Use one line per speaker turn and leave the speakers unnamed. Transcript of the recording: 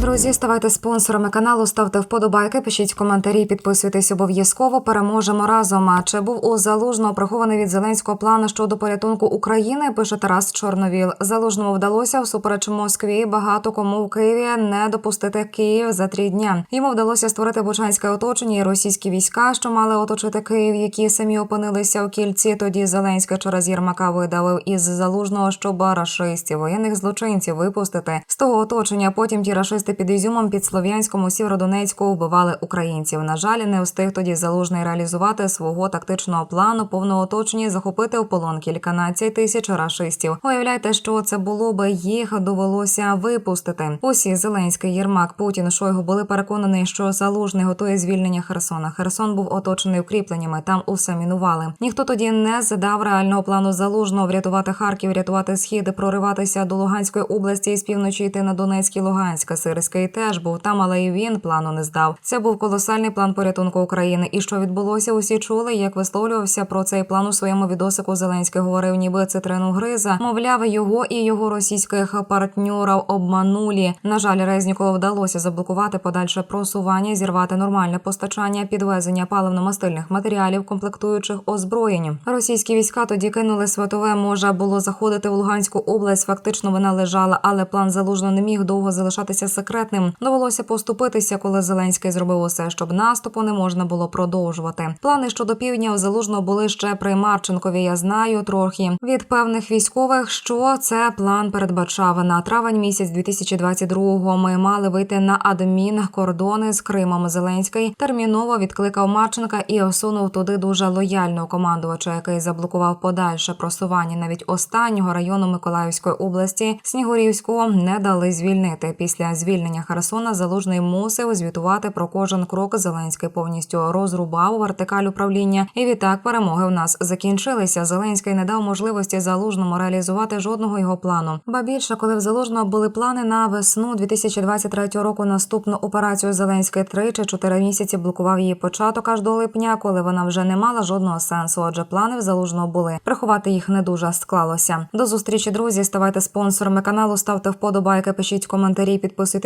Друзі, ставайте спонсорами каналу, ставте вподобайки, пишіть коментарі, підписуйтесь обов'язково. Переможемо разом. А чи був у залужного прихований від зеленського плану щодо порятунку України? Пише Тарас Чорновіл. Залужному вдалося всупереч Москві. Багато кому в Києві не допустити Київ за три дня. Йому вдалося створити бучанське оточення і російські війська, що мали оточити Київ, які самі опинилися у кільці. Тоді Зеленський через Єрмака видавив із залужного, щоб рашистів, воєнних злочинців випустити з того оточення. Потім ті рашисти під Ізюмом під Слов'янському Сєвєродонецьку вбивали українців. На жаль, не встиг тоді залужний реалізувати свого тактичного плану повного оточення і захопити в полон кільканадцять тисяч рашистів. Уявляйте, що це було би їх довелося випустити. Усі Зеленський, Єрмак, Путін, Шойгу були переконані, що залужний готує звільнення Херсона. Херсон був оточений укріпленнями. Там усе мінували. Ніхто тоді не задав реального плану залужного врятувати Харків, рятувати схід, прориватися до Луганської області і з півночі йти на Донецьк і Луганськ. Сирський теж був там, але і він плану не здав. Це був колосальний план порятунку України. І що відбулося? Усі чули, як висловлювався про цей план у своєму відосику. Зеленський говорив, ніби цитрину гриза. Мовляв, його і його російських партньорів обманулі. На жаль, Резнікову вдалося заблокувати подальше просування, зірвати нормальне постачання, підвезення паливно-мастильних матеріалів, комплектуючих озброєнь. Російські війська тоді кинули сватове. Може було заходити в Луганську область. Фактично вона лежала, але план залужно не міг довго залишатися секретним. Довелося поступитися, коли Зеленський зробив усе, щоб наступу не можна було продовжувати. Плани щодо півдня у залужного були ще при Марченкові. Я знаю трохи від певних військових, що це план передбачав на травень місяць 2022-го Ми мали вийти на адмінкордони з Кримом. Зеленський терміново відкликав Марченка і осунув туди дуже лояльного командувача, який заблокував подальше просування навіть останнього району Миколаївської області Снігурівського не дали звільнити. Після звільнення Херсона залужний мусив звітувати про кожен крок. Зеленський повністю розрубав вертикаль управління, і відтак перемоги в нас закінчилися. Зеленський не дав можливості залужному реалізувати жодного його плану. Ба більше, коли в залужного були плани на весну 2023 року, наступну операцію Зеленський три чи чотири місяці блокував її початок аж до липня, коли вона вже не мала жодного сенсу. Отже, плани в залужного були. Приховати їх не дуже склалося. До зустрічі, друзі. Ставайте спонсорами каналу, ставте вподобайки, пишіть коментарі,